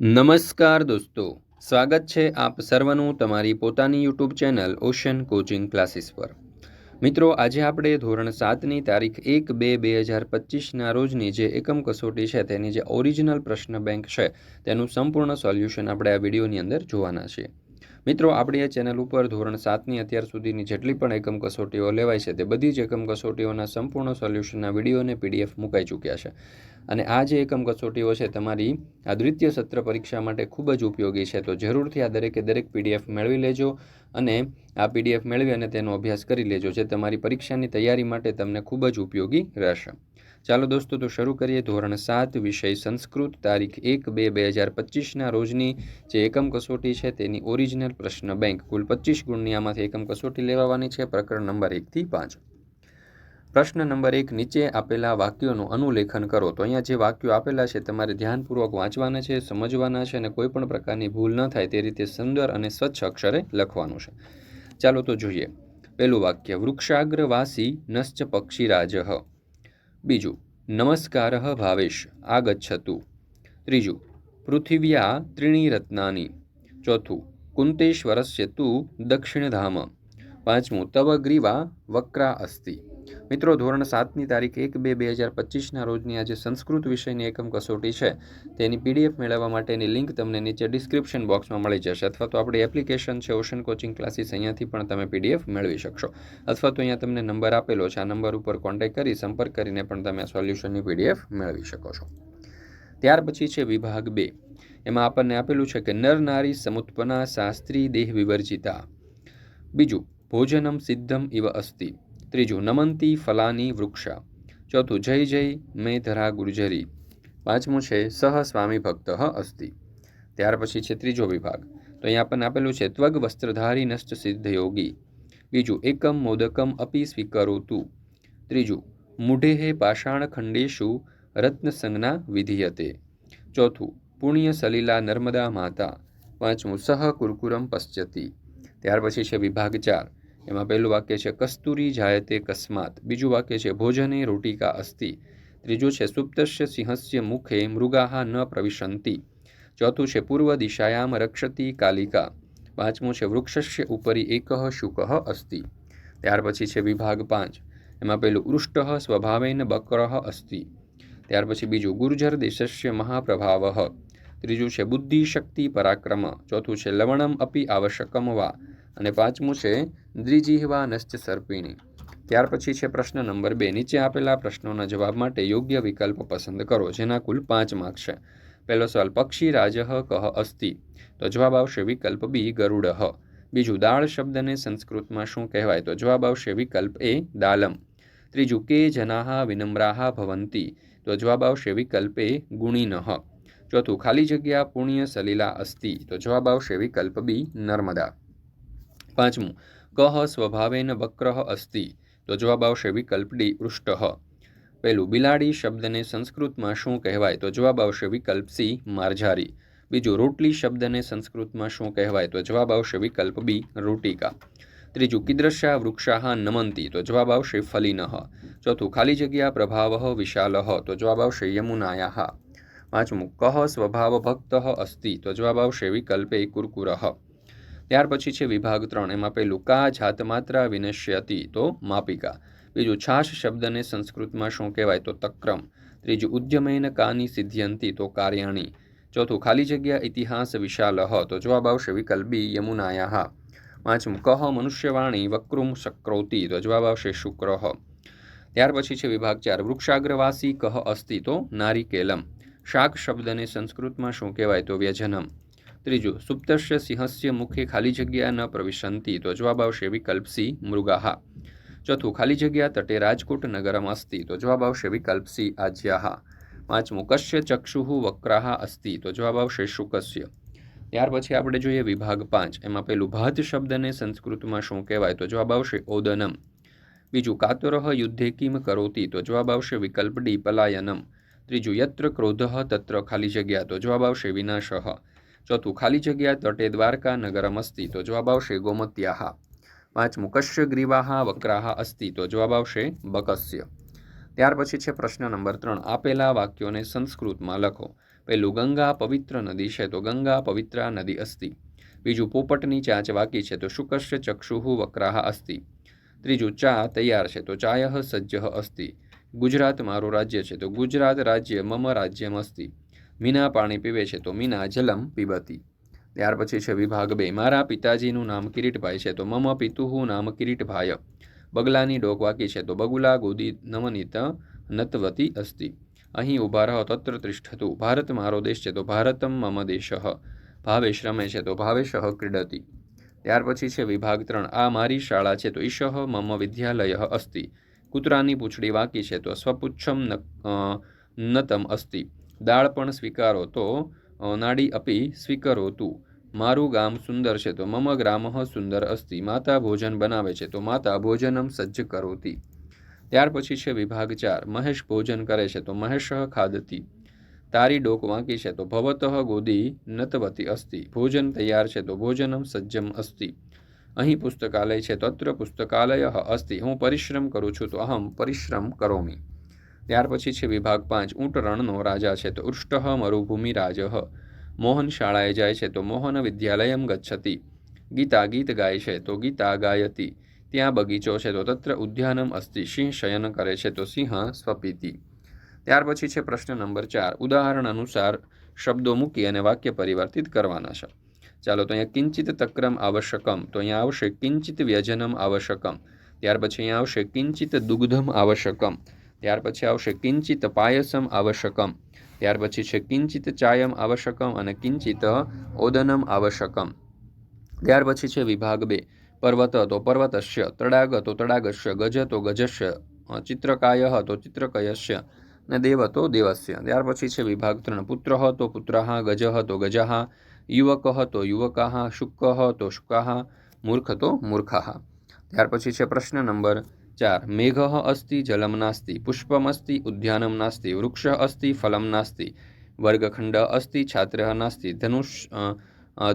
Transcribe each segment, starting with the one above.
નમસ્કાર દોસ્તો, સ્વાગત છે આપ સર્વનું તમારી પોતાની YouTube channel ocean coaching classes પર. મિત્રો, આજે આપણે ધોરણ સાતની તારીખ એક બે બે હજાર પચીસના રોજની જે એકમ કસોટી છે તેની જે ઓરિજિનલ પ્રશ્ન બેંક છે તેનું સંપૂર્ણ સોલ્યુશન આપણે આ વિડીયોની અંદર જોવાના છીએ. મિત્રો, આપણી આ ચેનલ ઉપર ધોરણ સાતની અત્યાર સુધીની જેટલી પણ એકમ કસોટીઓ લેવાય છે તે બધી જ એકમ કસોટીઓના સંપૂર્ણ સોલ્યુશનના વીડિયો અને પીડીએફ મુકાઈ ચૂક્યા છે. અને આ જે એકમ કસોટીઓ છે, તમારી આ દ્વિતીય સત્ર પરીક્ષા માટે ખૂબ જ ઉપયોગી છે. તો જરૂરથી આ દરેકે દરેક પીડીએફ મેળવી લેજો અને આ પીડીએફ મેળવી અને તેનો અભ્યાસ કરી લેજો, જે તમારી પરીક્ષાની તૈયારી માટે તમને ખૂબ જ ઉપયોગી રહેશે. ચાલો દોસ્તો, તો શરૂ કરીએ ધોરણ સાત, વિષય સંસ્કૃત, તારીખ એક બે બે હજાર પચીસના રોજની જે એકમ કસોટી છે તેની ઓરિજિનલ પ્રશ્ન બેંક. કુલ પચીસ ગુણની આમાંથી એકમ કસોટી લેવાની છે. પ્રકરણ નંબર એકથી પાંચ. પ્રશ્ન નંબર એક, નીચે આપેલા વાક્યોનું અનુલેખન કરો. તો અહીંયા જે વાક્યો આપેલા છે, તમારે ધ્યાનપૂર્વક વાંચવાના છે, સમજવાના છે અને કોઈ પણ પ્રકારની ભૂલ ન થાય તે રીતે સુંદર અને સ્વચ્છ અક્ષરે લખવાનું છે. ચાલો તો જોઈએ. પહેલું વાક્ય, વૃક્ષાગ્રવાસી નશ્ચ પક્ષીરાજ. બીજું નમસ્કાર ભાવેશ આગચ્છતુ. ત્રીજું પૃથિવ્યા ત્રીણી રત્નાની ચોથું કુંતેશ્વરસ્ય તું દક્ષિણધામ. પાંચમું તવ ગ્રીવા વક્રા અસ્થિ મિત્રો, ધોરણ સાતની તારીખ એક બે બે હજાર પચીસના રોજની આજે સંસ્કૃત વિષયની એકમ કસોટી છે. તેની પીડીએફ મેળવવા માટેની લિંક તમને નીચે ડિસ્ક્રિપ્શન બોક્સમાં મળી જશે અથવા તો આપણી એપ્લિકેશન છે ઓશન કોચિંગ ક્લાસીસ, અહીંયાથી પણ તમે પીડીએફ મેળવી શકશો. અથવા તો અહીંયા તમને નંબર આપેલો છે, આ નંબર ઉપર કોન્ટેક્ટ કરી સંપર્ક કરીને પણ તમે આ સોલ્યુશનની પીડીએફ મેળવી શકો છો. ત્યાર પછી છે વિભાગ બે. એમાં આપણને આપેલું છે કે નર નારી સમુત્પના શાસ્ત્રી દેહ વિવર્જિતા. બીજું ભોજનમ સિદ્ધમ ઇવ અસ્તિ ત્રીજું નમંતી ફલાની વૃક્ષા ચોથું જય જય મેં ધરા ગુર્જરી પાંચમું છે સહ સ્વામી ભક્ત અસ્તિ ત્યાર પછી છે ત્રીજો વિભાગ। તો અહીં આપણને આપેલું છે, ત્વગ વસ્ત્રધારી નષ્ટ સિદ્ધ યોગી બીજું, એકમ મોદકમ અપી સ્વીકરોતુ ત્રીજું, મૂઢેહે પાષાણ ખંડેશુ રત્નસંજ્ઞા વિધિયતે। ચોથું, પુણ્ય સલીલા નર્મદા માતા। પાંચમું, સહ કુરકુરમ પશ્ચતી ત્યાર પછી છે વિભાગ ચાર। એમાં પહેલું વાક્ય છે, કસ્તુરી જાયતે કસ્માત. બીજું વાક્ય છે, ભોજને રોટિકા અસ્તિ. ત્રીજું છે, સુપ્તસ્ય સિંહસ્ય મુખે મૃગાહા ન પ્રવિશંતિ. ચોથું છે, પૂર્વ દિશાયામ રક્ષતી કાલિકા. પાંચમું છે, વૃક્ષસ્ય ઉપરી એકહ શુકહ અસ્તિ. ત્યાર પછી છે, વિભાગ પાંચ. એમાં પહેલું ઉષ્ટ સ્વભાવેન બકરહ અસ્તિ. ત્યાર પછી બીજું, ગુર્જર દેશસ્ય મહાપ્રભાવ. ત્રીજું છે, બુદ્ધિ શક્તિ પરાક્રમ. ચોથું છે, લવણમ અપી આવશ્યકમ વા. અને પાંચમું છે દ્વિજીહવા નશ્ચ સર્પિણી. ત્યાર પછી છે પ્રશ્ન નંબર બે. નીચે આપેલા પ્રશ્નોના જવાબ માટે યોગ્ય વિકલ્પ પસંદ કરો, જેના કુલ પાંચ માર્ક છે. પહેલો સવાલ, પક્ષી રાજહ કહ અસ્તિ? તો જવાબ આવશે વિકલ્પ બી ગરુડહ બીજું, દાળ શબ્દને સંસ્કૃતમાં શું કહેવાય? તો જવાબ આવશે વિકલ્પ એ, દાલમ. ત્રીજું, કે જનાહા વિનમ્રાહા ભવંતી? તો જવાબ આવશે વિકલ્પ એ, ગુણીનઃ. ચોથું, ખાલી જગ્યા પુણ્ય સલીલા અસ્તિ? તો જવાબ આવશે વિકલ્પ બી, નર્મદા. પાંચમું કહ સ્વભાવેન વક્રહ અસ્તિ. તો જવાબ આવશે વિકલ્પ ડી પૃષ્ઠ. પહેલું, બિલાડી શબ્દને સંસ્કૃતમાં શું કહેવાય? તો જવાબ આવશે વિકલ્પ સી, મારઝારી. બીજું, રોટલી શબ્દને સંસ્કૃતમાં શું કહેવાય? તો જવાબ આવશે વિકલ્પ બી, રોટિકા. ત્રીજું કિદ્રશા વૃક્ષાહ નમંતી. તો જવાબ આવશે ફલિનઃ. ચોથું, ખાલી જગ્યા પ્રભાવ વિશાલ. તો જવાબ આવશે યમુનાયા પાંચમું કહ સ્વભાવ ભક્ત અસ્તિ. તો જવાબ આવશે વિકલ્પે કુરકુરહ ત્યાર પછી છે વિભાગ ત્રણ. એમાં પહેલું કા જાતમાત્રા, વિનશ્યતી, તો માપિકા. બીજું છાશ શબ્દને સંસ્કૃતમાં શું કહેવાય? તો તક્રમ. ત્રીજું ઉદ્યમેન કાની સિદ્ધ્યંતી, તો કાર્યાણી. ચોથું ખાલી જગ્યા, ઇતિહાસ વિશાલ તો જવાબ આવશે વિકલ્પ બી યમુનાયા પાંચમું, કહ મનુષ્યવાણી, વક્રુમ શક્રોતી, તો જવાબ આવશે શુક્ર. ત્યાર પછી છે વિભાગ ચાર, વૃક્ષાગ્રવાસી, કહ અસ્તિ, તો નારિકેલમ. શાક શબ્દને સંસ્કૃતમાં શું કહેવાય? તો વ્યજનમ. ત્રીજું સુપ્તસ્ય સિંહસ્ય મુખે ખાલી જગ્યા ન પ્રવિશંતિ. તો જવાબ આવશે વિકલ્પ મૃગાહા. ચોથું, ખાલી જગ્યા તટે રાજકોટ નગરમ અસ્તિ. તો જવાબ આવશે વિકલ્પ આજ્યાહા. પાંચમું, કશ્ય ચક્ષુઃ વક્રાહા અસ્તિ. તો જવાબ આવશે શુકસ્ય. ત્યાર પછી આપણે જોઈએ વિભાગ પાંચ. એમાં પેલું ભાત શબ્દને સંસ્કૃતમાં શું કહેવાય? તો જવાબ આવશે ઓદનમ. બીજું કાતરહ યુદ્ધે કિમ કરોતી? તો જવાબ આવશે વિકલ્પ ડી, પલાયનમ. ત્રીજું, યત્ર ક્રોધ તત્ર ખાલી જગ્યા? તો જવાબ આવશે વિનાશહ ચોથું, ખાલી જગ્યા તટે દ્વારકા નગરમ અસ્તિ. તો જવાબ આવશે, ગોમત્યાહા. પાંચમું, કશ્ય ગ્રીવાહા વક્રાહા અસ્તિ. તો જવાબ આવશે, બકસ્ય. ત્યાર પછી છે પ્રશ્ન નંબર ત્રણ, આપેલા વાક્યોને સંસ્કૃતમાં લખો. પહેલું, ગંગા પવિત્ર નદી છે. તો ગંગા પવિત્રા નદી અસ્તિ. બીજું, પોપટની ચાંચ વાકી છે. તો શુકસ્ય ચક્ષુઃ વક્રાહ અસ્તિ. ત્રીજું, ચા તૈયાર છે. તો ચાય સજ્જ અસ્તિ. ગુજરાત મારું રાજ્ય છે. તો ગુજરાત રાજ્ય મમ રાજ્યમ અસ્તિ. મીના પાણી પીવે છે તો મીના જલમ પીબતી. ત્યાર પછી છે વિભાગ બે. મારા પિતાજીનું નામ કિરીટભાઈ છે તો મમ પિતુહુ નામ કિરીટભાય બગલાની ડોક વાકી છે તો બગુલા ગોદી નમનિત નતવતી અસ્તિ. અહીં ઊભા રહો તત્ર તિષ્ઠતું. ભારત મારો દેશ છે તો ભારતમ મમ દેશ. ભાવેશ રમે છે તો ભાવેશ ક્રીડતી. ત્યાર પછી છે વિભાગ ત્રણ. આ મારી શાળા છે તો ઈશ મમ વિદ્યાલય અસ્તિ. કૂતરાની પૂંછડી વાકી છે તો સ્વપુચ્છમ નતમ અસ્તિ. દાળ પણ સ્વીકારો તો નાડી અપી સ્વીકરોતુ મારું ગામ સુંદર છે તો મમ ગ્રામ સુંદર અસ્તિ. માતા ભોજન બનાવે છે તો માતા ભોજનમ સજ્જ કરોતી. ત્યાર પછી છે વિભાગ ચાર. મહેશ ભોજન કરે છે તો મહેશ ખાદતી. તારી ડોક વાંકી છે તો ભવતઃ ગોદી નતવતી અસ્તિ. ભોજન તૈયાર છે તો ભોજનમ સજ્જમ અસ્તિ. અહીં પુસ્તકાલય છે તત્ર પુસ્તકાલય અસ્તિ. હું પરિશ્રમ કરું છું તો અહમ પરિશ્રમ કરોમી. ત્યાર પછી છે વિભાગ પાંચ ઊંટરણનો રાજા છે તો ઉષ્ટ મરુભૂમિ રાજ. મોહન શાળાએ જાય છે તો મોહન વિદ્યાલયમ ગચ્છતિ. ગીતા ગીત ગાય છે તો ગીતા ગાયતી. ત્યાં બગીચો છે તો તત્ર ઉદ્યાનમ અસ્તિ. સિંહ શયન કરે છે તો સિંહ સ્વપીતિ. ત્યાર પછી છે પ્રશ્ન નંબર ચાર. ઉદાહરણ અનુસાર શબ્દો મૂકી અને વાક્ય પરિવર્તિત કરવાના છે. ચાલો તો અહીંયા કિંચિત તક્રમ આવશ્યકમ. તો અહીંયા આવશે કિંચિત વ્યજનમ આવશ્યકમ. ત્યાર પછી અહીંયા આવશે કિંચિત દુગ્ધમ આવશ્યકમ. ત્યાર પછી આવશે કિંચિત પાયસમ આવશ્યકમ. ત્યાર પછી છે કિંચિત ચાયમ આવશ્યકમ અને કિંચિત ઓદનમ આવશ્યકમ. ત્યાર પછી છે વિભાગ બે. પર્વત તો પર્વતસ્ય, તડાગ તો તડાગસ્ય, ગજ તો ગજસ્ય ચિત્રકાય તો ચિત્રકયસ્ય અને દેવ તો દેવસ્ય. ત્યાર પછી છે વિભાગ ત્રણ. પુત્ર તો પુત્ર, ગજ તો ગજા, યુવક તો યુવકાઃ શુક તો શુકા મૂર્ખ તો મૂર્ખા. ત્યાર પછી છે પ્રશ્ન નંબર ચાર મેઘ અસ્તિ જલમ નાસ્તિ પુષ્પમસ્તિ ઉદ્યાનમ નાસ્તિ વૃક્ષ અસ્તિ ફલમ નાસ્તિ વર્ગખંડ અસ્તિ છાત્ર નાસ્તિ ધનુષ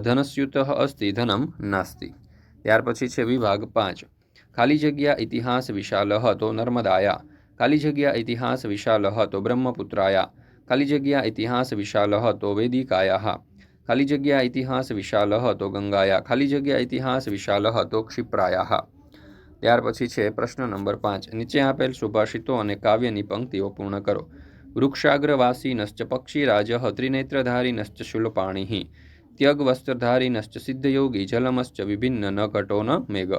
ધનસ્યુત અસ્તિ ધનમ નાસ્તિ ત્યાર પછી છે વિભાગ પાંચ, ખાલી જગ્યા ઇતિહાસ વિશાલ તો નર્મદાયા, ખાલી જગ્યા ઇતિહાસ વિશાલ તો બ્રહ્મપુત્રાયા, ખાલી જગ્યા ઇતિહાસ વિશાલ તો વેદિકાયા ખાલી જગ્યા ઇતિહાસ વિશાલ તો ગંગાયા, ખાલી જગ્યા ઇતિહાસ વિશાલ તો ક્ષિપ્રાયા ત્યાર પછી છે પ્રશ્ન નંબર પાંચ. નીચે આપેલ સુભાષિતો અને કાવ્યની પંક્તિઓ પૂર્ણ કરો. વૃક્ષાગ્રવાસીનશ્ચ ત્રિનેત્રધારી નશ્ચ શુલપાણી ત્યગ વસ્ત્રધારીનશ્ચ સિદ્ધયોગી જલમશ્ચ વિભિન્ન ન ઘટો ન મેઘ.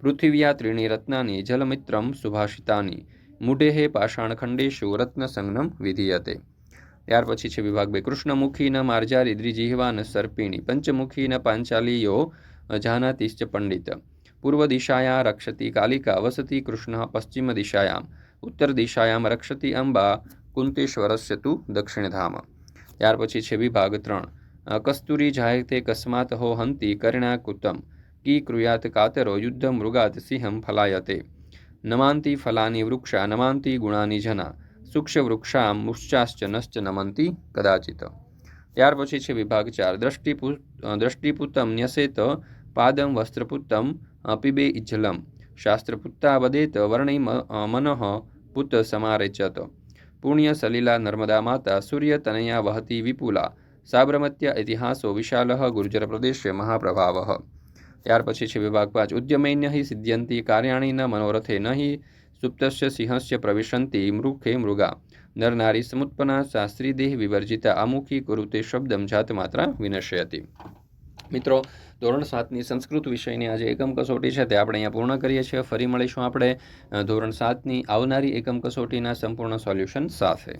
પૃથિવ્યા ત્રીણી રત્નાની જલમિત્રમ સુભાષિતાની. મુઢેહે પાષાણખંડેશુ રત્નસંજ્ઞમ વિધીયતે. ત્યાર પછી છે વિભાગ બે. કૃષ્ણમુખી ન માર્જારી દ્વિજીહવા ન સર્પિણી. પંચમુખી ન પાંચાલીયો જાનાતિશ્ચ પંડિત. પૂર્વ रक्षति રક્ષતી કાલિકા વસતી કૃષ્ણ પશ્ચિમ દિશાયામ ઉત્તર દિશાયામ રક્ષતી અંબા કુંતેશ્વરસ્ય તુ દક્ષિણધામ ત્યાર પછી છે વિભાગ ત્રણ કસ્તુરી જાયતે કસ્માત હો હંતી કર્ણા કુતમ કી કૃયાત કાતરો યુદ્ધ મૃગાત સિંહમ ફલાયતે નમાંતી ફલાની વૃક્ષા નમાંતી ગુણાની જના વૃક્ષામ મુશ્ચાશ્ચ નશ્ચ નમંતી કદાચિત ત્યાર પછી છે વિભાગ ચાર દ્રષ્ટિપુ દ્રષ્ટિપુતમ ન્યસેત પાદમ વસ્ત્રપુત્તમ અ, પિબે ઇજ્જલમ. શાસ્ત્રપુત્તા વદેત વર્ણિ મનઃ પુત સમારેચત પુણ્ય સલીલા નર્મદા માતા સૂર્ય તનયા વહતી વિપુલા. સાબરમત્યા ઇતિહાસો વિશાલ ગુર્જર પ્રદેશે મહાપ્રભાવ. ત્યાર પછી છે વિભાગ પાંચ. ઉદ્યમૈન્ય હિ સિદ્ધ્યંતિ કાર્યાણી ન મનોરથે નહિ સુપ્તસ્ય સિંહસ્ય પ્રવિશંતિ મૃખે મૃગા. નરનારી સમુત્પના શાસ્ત્રી દેહ વિવર્જિતા અમુખી કુરુતે શબ્દમ જાત માત્રા વિનશ્યતિ. મિત્રો, ધોરણ સાતની સંસ્કૃત વિષયની આજે એકમ કસોટી છે તે આપણે અહીંયા પૂર્ણ કરીએ છીએ. ફરી મળીશું આપણે ધોરણ સાતની આવનારી એકમ કસોટીના સંપૂર્ણ સોલ્યુશન સાથે.